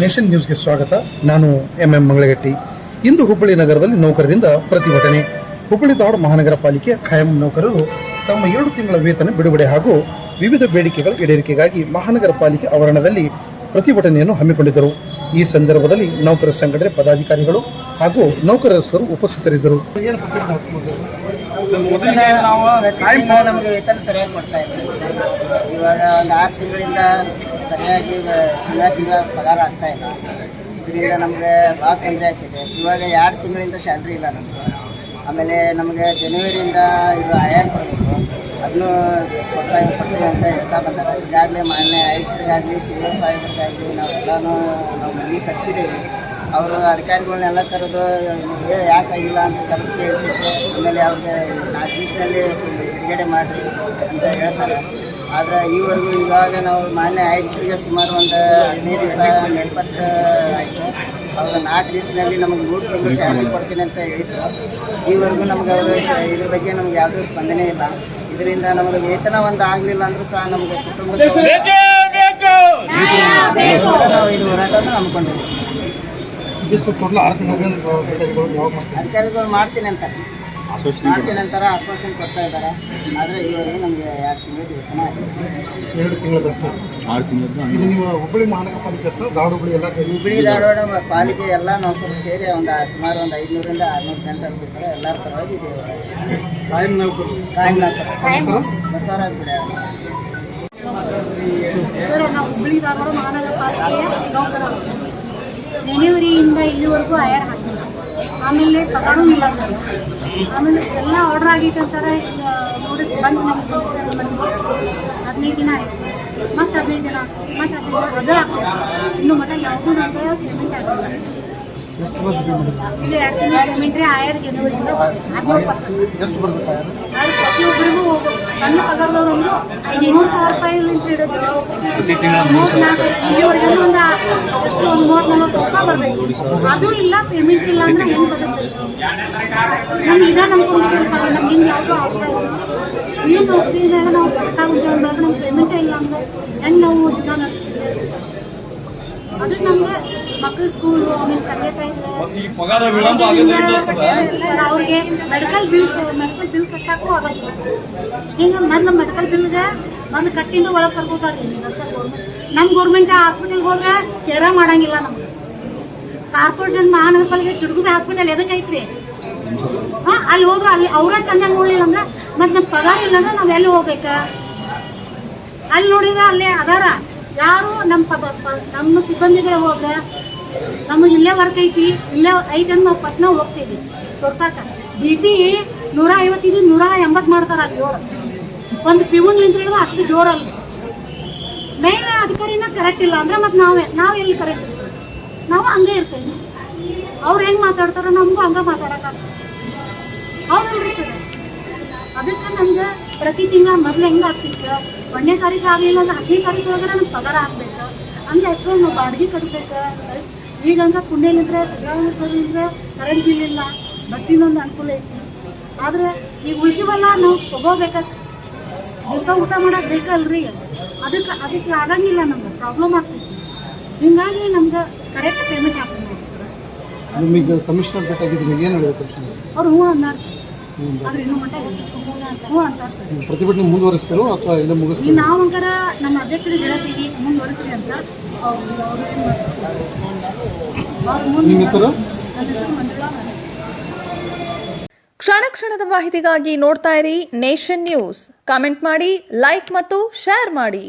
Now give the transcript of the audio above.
Nation ನ್ಯೂಸ್ಗೆ ಸ್ವಾಗತ. ನಾನು ಎಂ ಎಂ ಮಂಗಳಗಟ್ಟಿ. ಇಂದು ಹುಬ್ಬಳ್ಳಿ ನಗರದಲ್ಲಿ ನೌಕರರಿಂದ ಪ್ರತಿಭಟನೆ. ಹುಬ್ಬಳ್ಳಿ ಧಾರವಾಡ ಮಹಾನಗರ ಪಾಲಿಕೆಯ ಖಾಯಂ ನೌಕರರು ತಮ್ಮ ಎರಡು ತಿಂಗಳ ವೇತನ ಬಿಡುಗಡೆ ಹಾಗೂ ವಿವಿಧ ಬೇಡಿಕೆಗಳ ಈಡೇರಿಕೆಗಾಗಿ ಮಹಾನಗರ ಪಾಲಿಕೆ ಆವರಣದಲ್ಲಿ ಪ್ರತಿಭಟನೆಯನ್ನು ಹಮ್ಮಿಕೊಂಡಿದ್ದರು. ಈ ಸಂದರ್ಭದಲ್ಲಿ ನೌಕರ ಸಂಘಟನೆ ಪದಾಧಿಕಾರಿಗಳು ಹಾಗೂ ನೌಕರಸ್ಥರು ಉಪಸ್ಥಿತರಿದ್ದರು. ಪ್ರತಿ ತಿಂಗಳು ನಮಗೆ ವೇತನ ಸರಿಯಾಗಿ ಕೊಡ್ತಾ ಇಲ್ಲ ಇವಾಗ ಒಂದು ಆರು ತಿಂಗಳಿಂದ ಸರಿಯಾಗಿ ತಿಂಗಳ ತಿಂಗಳ ಪಗಾರ ಆಗ್ತಾ ಇಲ್ಲ. ಇದರಿಂದ ನಮಗೆ ಭಾಳ ತೊಂದರೆ ಆಗ್ತಿದೆ. ಇವಾಗ ಎರಡು ತಿಂಗಳಿಂದ ಸ್ಯಾಲ್ರಿ ಇಲ್ಲ ನಮಗೆ. ಆಮೇಲೆ ನಮಗೆ ಜನವರಿಯಿಂದ ಇದು ಆಯರ್ ಬರಬೇಕು ಅದನ್ನು ಕೊಡ್ತಾ ಕೊಡ್ತೀವಿ ಅಂತ ಹೇಳ್ತಾ ಬಂದಾರೆ. ಈಗಾಗಲೇ ಮಾನ್ಯ ಆಯುಕ್ತರಿಗಾಗಲಿ ಸಿವಿಲ್ ಸಾಹೇಬರಿಗಾಗಲಿ ನಾವೆಲ್ಲನೂ ನಾವು ಮನವಿ ಸಲ್ಲಿಸಿದ್ದೇವೆ. ಅವರು ಅಧಿಕಾರಿಗಳನ್ನೆಲ್ಲ ಕರೆದು ಏ ಯಾಕೆ ಆಗಿಲ್ಲ? ಅಂತ ಕರೆದು ಕೇಳಿಸಿ ಆಮೇಲೆ ಅವ್ರಿಗೆ ನಾಲ್ಕು ದಿವಸದಲ್ಲಿ ಬಿಡುಗಡೆ ಮಾಡಿರಿ ಅಂತ ಹೇಳ್ತಾರೆ. ಆದರೆ ಈವರೆಗೂ ಇವಾಗ ನಾವು ಮಾನ್ಯ ಆಯುಕ್ತರಿಗೆ ಸುಮಾರು ಒಂದು ಹದಿನೈದು ದಿವಸ ಮೇಲ್ಪಟ್ಟು ಆಯಿತು. ಅವರು ನಾಲ್ಕು ದಿವಸದಲ್ಲಿ ನಮಗೆ ಮೂರು ತಿಂಗಳು ಶಾಲೆ ಕೊಡ್ತೀನಿ ಅಂತ ಹೇಳಿದ್ರು. ಈವರೆಗೂ ನಮ್ಗೆ ಅವರು ಸ- ಇದ್ರ ಬಗ್ಗೆ ನಮ್ಗೆ ಯಾವುದೂ ಸ್ಪಂದನೆ ಇಲ್ಲ. ಇದರಿಂದ ನಮಗೆ ವೇತನ ಒಂದು ಆಗಲಿಲ್ಲ ಅಂದರೂ ಸಹ ನಮಗೆ ಕುಟುಂಬದ ನಾವು ಇದು ಹೋರಾಟವನ್ನು ಹಮ್ಮಿಕೊಂಡಿದ್ದೀವಿ. ಇದಿಷ್ಟು ಟೋಟಲ್ ಆರು ತಿಂಗಳ ಅಧಿಕಾರಿಗಳು ಮಾಡ್ತೀನಿ ಅಂತ. ಮಾಡ್ತೀನಿ ಅಂತಾರೆ? ಆಶ್ವಾಸನೆ ಕೊಡ್ತಾ ಇದ್ದಾರೆ? ಆದರೆ ಈವರೆಗೂ ನಮಗೆ ಎರಡು ತಿಂಗಳು ವೇತನ ಎರಡು ತಿಂಗಳದಷ್ಟು ಇದು ನೀವು ಹುಬ್ಬಳ್ಳಿ ಅಷ್ಟು ಧಾರವಾಡ ಹುಬ್ಬಳ್ಳಿ ಎಲ್ಲ ಹುಬ್ಬಳ್ಳಿ ಧಾರವಾಡ ಪಾಲಿಕೆ ಎಲ್ಲ ನೌಕರರು ಸೇರಿ ಒಂದು ಸುಮಾರು ಒಂದು ಐದುನೂರಿಂದ ಆರ್ನೂರು ಜನ ತಲುಪಿಸ್ತಾರೆ ಎಲ್ಲರ ಪರವಾಗಿ ಇದು ಕಾಯಂ ನೌಕರು ಕಾಯಂ ನೌಕರು ಬಸವರಾಜ್ ಬಿಡ ಸರ್ ನಾವು ಹುಬ್ಬಳ್ಳಿ ಧಾರವಾಡ ಮಹಾನಗರ ಪಾಲಿಕೆ ನೌಕರರು. ಜನವರಿಯಿಂದ ಇಲ್ಲಿವರೆಗೂ ಹಯರ್ ಹಾಕಿಲ್ಲ. ಆಮೇಲೆ ಪಗಾರೂ ಇಲ್ಲ ಸರ್ ಆಮೇಲೆ ಎಲ್ಲ ಆರ್ಡರ್ ಆಗಿತ್ತು ಅಂತಾರೆ ನೋಡಕ್ಕೆ ಬಂದು ನಮ್ಗೆ. ಬಂದು ಹದಿನೈದು ದಿನ ಆಯಿತು. ಮತ್ತು ಹದಿನೈದು ದಿನ ಮತ್ತು ಹದಿನೈದು ದಿನ ರಜೆ ಹಾಕೋದು ಇನ್ನು ಮಟ್ಟ ಯಾವುದೂ ನಾವು ಪೇಮೆಂಟ್ ಆಗಿಲ್ಲ ಇಲ್ಲಿ ಎರಡು ತಿಂಗಳ ಪೇಮೆಂಟ್ರಿ ಆಯರ್ ಜನವರಿಯಿಂದ ಹದಿನೇಳು ಪರ್ಸೆಂಟ್ ಪ್ರತಿಯೊಬ್ಬರಿಗೂ ಹೋಗ್ಬೋದು. ಸಣ್ಣ ಪಗಾರದವ್ರು ಒಂದು ಮೂರು ಸಾವಿರ ರೂಪಾಯಿ ಹಿಡಿದು ಇಲ್ಲಿವರೆಗೆ ಒಂದು ಎಷ್ಟು ಒಂದು ಮೂವತ್ತು ನಲ್ವತ್ತು ವರ್ಷ ಬರಬೇಕು. ಅದು ಇಲ್ಲ ಪೇಮೆಂಟ್ ಇಲ್ಲ ಅಂದ್ರೆ ಹೆಂಗೆ ಬದುಕಬೇಕು ನಮ್ಗೆ ಇದೇ ನಂಬ್ಕೊಂಡಿದ್ದೀವಿ ಸರ್ ನಮ್ಗೆ ಹಿಂಗೆ ಯಾವುದೂ ಆಗ್ತಾ ಇಲ್ಲ. ಏನು ನೌಕರಿ ನಾವು ಬರ್ತಾಗುತ್ತೆ ಅಂದಾಗ ನಮ್ಗೆ ಪೇಮೆಂಟೇ ಇಲ್ಲ ಅಂದ್ರೆ ಹೆಂಗೆ ನಾವು ದಿನ ನಡೆಸ್ತೀವಿ ಮಕ್ಕಳ ಸ್ಕೂಲು ಆಮೇಲೆ ತಂದೆ ತಾಯಿ ಅವ್ರಿಗೆ ಮೆಡಿಕಲ್ ಬಿಲ್ಸ್ ಮೆಡಿಕಲ್ ಬಿಲ್ ಕಟ್ಟಕ್ಕೂ ಆಗಲ್ಲ. ಹಿಂಗೆ ಮೊದ್ಲು ಮೆಡಿಕಲ್ ಬಿಲ್ಗೆ ಒಂದು ಕಟ್ಟಿಂದ ಒಳಗೆ ಕರ್ಕೋತಾರೆ ನಮ್ಮ ಗೌರ್ಮೆಂಟ್. ಹಾಸ್ಪಿಟಲ್ಗೆ ಹೋದ್ರೆ ಕೇರ ಮಾಡಂಗಿಲ್ಲ ನಮ್ಗೆ. ಕಾರ್ಪೊರೇಷನ್ ಮಹಾನಗರ ಪಾಲಿಕೆ ಚಿಡುಗುಬಿ ಹಾಸ್ಪಿಟಲ್ ಎದಕ್ಕೈತ್ರಿ ಹಾಂ ಅಲ್ಲಿ ಹೋದ್ರೆ ಅಲ್ಲಿ ಅವರೇ ಚಂದಾಗಿ ನೋಡಲಿಲ್ಲ ಅಂದ್ರೆ ಮತ್ತೆ ನಮ್ಮ ಪಗಾರ ಇಲ್ಲ ಅಂದ್ರೆ ನಾವು ಎಲ್ಲಿ ಹೋಗ್ಬೇಕಾ? ಅಲ್ಲಿ ನೋಡಿದ್ರೆ ಅಲ್ಲಿ ಅದಾರ. ಯಾರು ನಮ್ಮ ನಮ್ಮ ಸಿಬ್ಬಂದಿಗಳು ಹೋದ್ರೆ ನಮಗೆ ಇಲ್ಲೇ ವರ್ಕ್ ಐತಿ, ಇಲ್ಲೇ ಐತಿ ಅಂತ ನಾವು ಪಟ್ನ ಹೋಗ್ತೀವಿ. ತೋರ್ಸಾಕ. ಬಿ ಪಿ ನೂರ ಐವತ್ತಿದ್ದು ನೂರ ಎಂಬತ್ತು ಮಾಡ್ತಾರೆ ಅಲ್ಲಿ ಜೋರು. ಒಂದು ಪಿವನ್ ನಿಂತ ಹಿಡಿದು ಅಷ್ಟು ಜೋರಲ್ಲಿ ಮೇನ್ ಅಧಿಕಾರಿನ ಕರೆಕ್ಟ್ ಇಲ್ಲ ಅಂದ್ರೆ ಮತ್ತೆ ನಾವೇ, ನಾವು ಎಲ್ಲಿ ಕರೆಕ್ಟ್ ನಾವು ಹಂಗೆ ಇರ್ತೇವೆ. ಅವ್ರು ಹೆಂಗೆ ಮಾತಾಡ್ತಾರೋ ನಮಗೂ ಹಂಗೆ ಮಾತಾಡೋಕ್ಕಾಗ್ತದೆ ಹೌದಲ್ರಿ ಸರ್? ಅದಕ್ಕೆ ನಮ್ಗೆ ಪ್ರತಿ ತಿಂಗಳ ಮೊದಲು ಹೆಂಗೆ ಆಗ್ತಿತ್ತು? ಒಂದನೇ ತಾರೀಕು ಆಗಲಿಲ್ಲ ಅಂದ್ರೆ ಹತ್ತನೇ ತಾರೀಕು ಒಳಗೆ ನಮ್ಗೆ ಪಗಾರ ಆಗ್ಬೇಕು? ಅಂದ್ರೆ ಎಷ್ಟೊಂದು ನಾವು ಬಾಡಿಗೆ ಕಟ್ಬೇಕು? ಈಗ ಹಂಗೆ ಪುಣ್ಯಲಿದ್ರೆ ಇದ್ರೆ ಕರೆಂಟ್ ಬಿಲ್ ಇಲ್ಲ ಬಸ್ಸಿನ ಒಂದು ಅನುಕೂಲ ಐತಿ. ಆದ್ರೆ ಈಗ ಉಳ್ಕಿವಲ್ಲ ನಾವು ತಗೋಬೇಕ? ಹೊಸ ಊಟ ಮಾಡೋಕೆ ಬೇಕಲ್ರಿ? ಅದಕ್ಕೆ ಅದಕ್ಕೆ ಆಗಂಗಿಲ್ಲ ನಮ್ಗೆ ಪ್ರಾಬ್ಲಮ್ ಆಗ್ತೈತಿ. ಹಿಂಗಾಗಿ ನಮ್ಗೆ ಕರೆಕ್ಟ್ ಪೇಮೆಂಟ್ ಆಗ್ತದೆ ಸರ್ ಅಷ್ಟೇ. ಕಮಿಷನರ್ ಭೇಟಿಯಾಗಿದ್ದೀನಿ ಏನು ಅವ್ರು ಹ್ಞೂ ಸರ್ ಆದ್ರೆ ಇನ್ನೂ ಮಟ್ಟ ಇಲ್ಲ ಹ್ಞೂ ಅಂತಾರೆ ಸರ್ ಪ್ರತಿಭಟನೆ ಮುಂದುವರಿಸ್ತಾರೋ ಅಥವಾ ಇಲ್ಲ ಈ ಮುಗಿಸ್ತೀರೋ? ನಾವು ಅಂಕರ ನಮ್ಮ ಅಧ್ಯಕ್ಷರಿಗೆ ಹೇಳ್ತೀವಿ ಮುಂದುವರಿಸ್ರಿ ಅಂತ. ಅವ್ರು ಅವ್ರು ಏನ್ ಮಾಡ್ತಾರೆ? ಅವ್ರು ಮುಂದೆ ನಿಮ್ಮ ಹೆಸರು? ನನ್ನ ಹೆಸರು ಮಂಜುಳಾ ನಾಯ್ಕ. ಕ್ಷಣ ಕ್ಷಣದ ಮಾಹಿತಿಗಾಗಿ ನೋಡ್ತಾ ಇರಿ ನೇಷನ್ ನ್ಯೂಸ್. ಕಾಮೆಂಟ್ ಮಾಡಿ ಲೈಕ್ ಮತ್ತು ಶೇರ್ ಮಾಡಿ.